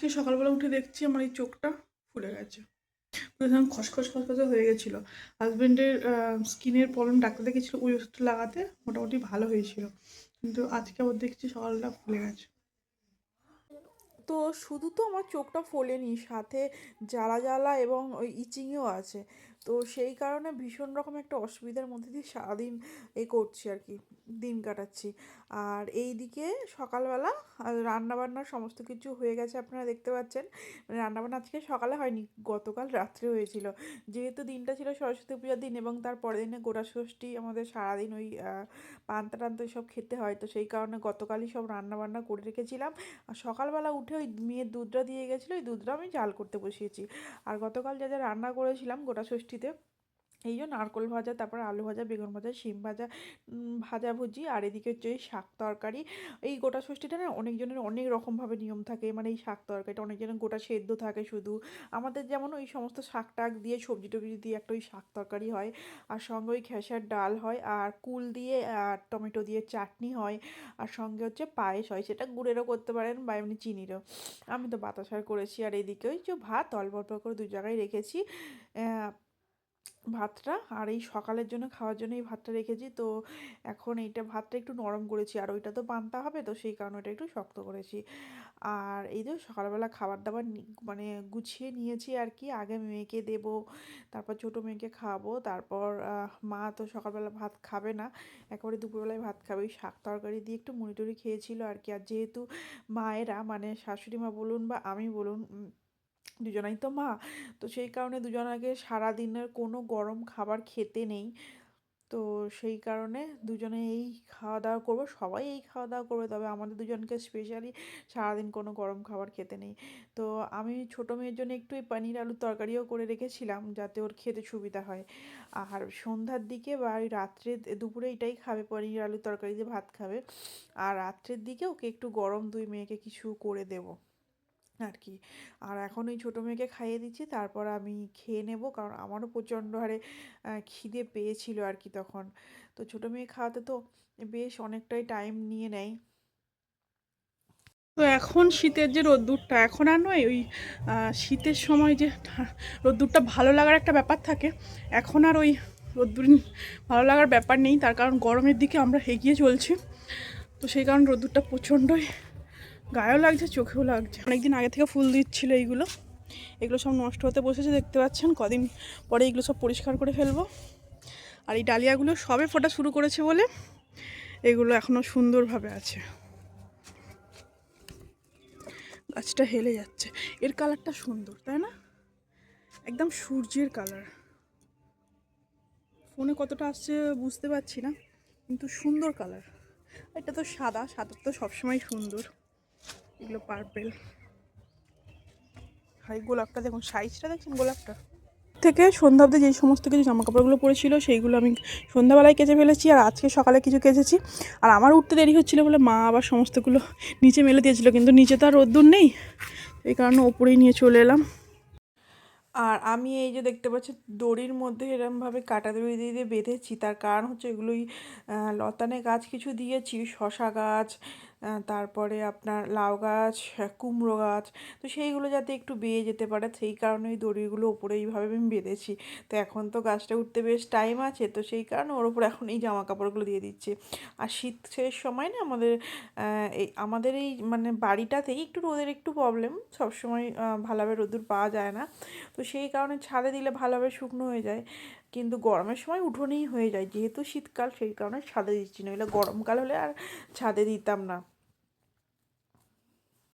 আজকে সকালবেলা উঠে দেখছি আমার এই চোখটা ফুলে গেছে। প্রথম খসখস খসখসে হয়ে গেছিল। হাজব্যান্ডের স্কিনের প্রবলেম ডাক্তার দেখেছিল ওই ওষুধটা লাগাতে, মোটামুটি ভালো হয়েছিল। কিন্তু আজকে আবার দেখছি সকালটা ফুলে গেছে। তো শুধু তো আমার চোখটা ফোলেনি, সাথে জ্বালা জ্বালা এবং ওই ইচিংও আছে। তো সেই কারণে ভীষণ রকম একটা অসুবিধার মধ্যে দিয়ে সারাদিন এ করছি আর কি, দিন কাটাচ্ছি। আর এই দিকে সকালবেলা রান্নাবান্নার সমস্ত কিছু হয়ে গেছে আপনারা দেখতে পাচ্ছেন। মানে রান্নাবান্না আজকে সকালে হয়নি, গতকাল রাত্রে হয়েছিল। যেহেতু দিনটা ছিল সরস্বতী পূজার দিন এবং তার পরের দিনে গোটা ষষ্ঠী আমাদের সারাদিন ওই পান্তা টান্তা সব খেতে হয়, তো সেই কারণে গতকালই সব রান্নাবান্না করে রেখেছিলাম। আর সকালবেলা উঠে ওই মেয়ের দুধটা দিয়ে গেছিল, ওই দুধটা আমি জাল করতে বসিয়েছি। আর গতকাল যা যা রান্না করেছিলাম গোটা ষষ্ঠীতে এই যে নারকোল ভাজা, তারপর আলু ভাজা, বেগুন ভাজা, শিম ভাজা ভাজাভুজি আর এদিকে হচ্ছে শাক তরকারি। এই গোটা ষষ্ঠীটা না অনেকজনের অনেক রকমভাবে নিয়ম থাকে। মানে এই শাক তরকারিটা অনেকজনের গোটা সেদ্ধ থাকে শুধু। আমাদের যেমন ওই সমস্ত শাক টাক দিয়ে, সবজি টবজি দিয়ে একটা ওই শাক তরকারি হয়। আর সঙ্গে ওই খেসার ডাল হয়। আর কুল দিয়ে, আর টমেটো দিয়ে চাটনি হয়। আর সঙ্গে হচ্ছে পায়েস হয়। সেটা গুড়েরও করতে পারেন বা এমনি চিনিরও। আমি তো বাতাসার করেছি। আর এদিকে ওই যে ভাত অল্প অল্প করে দু জায়গায় রেখেছি। ভাতটা আর এই সকালের জন্য খাওয়ার জন্য এই ভাতটা রেখেছি। তো এখন এইটা ভাতটা একটু নরম করেছি আর ওইটা তো পান্তা হবে তো সেই কারণে ওটা একটু শক্ত করেছি। আর এই যে সকালবেলা খাবার দাবার মানে গুছিয়ে নিয়েছি আর কি আগে মেয়েকে দেব, তারপর ছোটো মেয়েকে খাওয়াবো, তারপর মা তো সকালবেলা ভাত খাবে না। একেবারে দুপুরবেলায় ভাত খাবে। ওই শাক তরকারি দিয়ে একটু মুড়ি টুড়ি খেয়েছিল আর কি আর যেহেতু মায়েরা মানে শাশুড়ি মা বলুন বা আমি বলুন দুজনাই তো মা। তো সেই কারণে দুজন দুজনাকে সারাদিনের কোনো গরম খাবার খেতে নেই। তো সেই কারণে দুজনে এই খাওয়া দাওয়া করব, সবাই এই খাওয়া দাওয়া করবে। তবে আমাদের দুজনকে স্পেশালি সারাদিন কোনো গরম খাবার খেতে নেই। তো আমি ছোটো মেয়ের জন্য একটু এই পনির আলুর তরকারিও করে রেখেছিলাম, যাতে ওর খেতে সুবিধা হয়। আর সন্ধ্যার দিকে বা ওই রাত্রে দুপুরে এটাই খাবে, পনির আলুর তরকারি দিয়ে ভাত খাবে। আর রাত্রের দিকে ওকে একটু গরম দুই মেয়েকে কিছু করে দেবো। আর কি আর এখন ওই ছোটো মেয়েকে খাইয়ে দিচ্ছি, তারপর আমি খেয়ে নেব, কারণ আমারও প্রচণ্ড হারে খিদে পেয়েছিল আর কি তখন। তো ছোটো মেয়ে খাওয়াতে তো বেশ অনেকটাই টাইম নিয়ে নেয়। তো এখন শীতের যে রোদ্দুরটা, এখন আর নয়, ওই শীতের সময় যে রোদ্দুরটা ভালো লাগার একটা ব্যাপার থাকে, এখন আর ওই রোদ্দুর ভালো লাগার ব্যাপার নেই, তার কারণ গরমের দিকে আমরা এগিয়ে চলছি। তো সেই কারণে রোদ্দুরটা প্রচণ্ডই গায়েও লাগছে, চোখেও লাগছে। অনেকদিন আগে থেকে ফুল দিচ্ছিল এইগুলো। এগুলো সব নষ্ট হতে বসেছে, দেখতে পাচ্ছেন? কদিন পরে এগুলো সব পরিষ্কার করে ফেলব। আর এই ডালিয়াগুলো সবে ফোটা শুরু করেছে বলে এগুলো এখনও সুন্দরভাবে আছে। গাছটা হেলে যাচ্ছে। এর কালারটা সুন্দর, তাই না? একদম সূর্যের কালার। ফোনে কতটা আসছে বুঝতে পারছি না, কিন্তু সুন্দর কালার। এটা তো সাদা সাদা তো সবসময় সুন্দর। এগুলো পার্পেল এই গোলাপটা দেখুন সাইজটা দেখছেন গোলাপটা? থেকে সন্ধ্যা যেই সমস্ত কিছু জামা কাপড়গুলো পরেছিল, সেইগুলো আমি সন্ধ্যাবেলায় কেচে ফেলেছি আর আজকে সকালে কিছু কেচেছি। আর আমার উঠতে দেরি হচ্ছিল বলে মা আবার সমস্তগুলো নিচে মেলে দিয়েছিল, কিন্তু নিচে তো আর রোদ্দুর নেই। এই কারণে ওপরেই নিয়ে চলে এলাম। আর আমি এই যে দেখতে পাচ্ছি, দড়ির মধ্যে এরমভাবে কাটা দড়ি দিয়ে দিয়ে বেঁধেছি। তার কারণ হচ্ছে এগুলোই লতানে গাছ কিছু দিয়েছি, শশা গাছ তারপরে আপনার লাউ গাছ কুমড়ো গাছ, তো সেইগুলো যাতে একটু বেয়ে যেতে পারে, সেই কারণে ওই দড়িগুলো ওপরে এইভাবে আমি বেঁধেছি। তো এখন তো গাছটা উঠতে বেশ টাইম আছে, তো সেই কারণে ওর ওপর এখন এই জামা কাপড়গুলো দিয়ে দিচ্ছি। আর শীত শেষ সময় না আমাদের এই আমাদের এই মানে বাড়িটাতেই একটু রোদের একটু প্রবলেম সবসময় ভালোভাবে রোদুর পাওয়া যায় না। তো সেই কারণে ছাদে দিলে ভালোভাবে শুকনো হয়ে যায়, কিন্তু গরমের সময় উঠোনেই হয়ে যায়, যেহেতু শীতকাল, সেই কারণে ছাদে দিচ্ছি নইলে গরমকাল হলে আর ছাদে দিতাম না।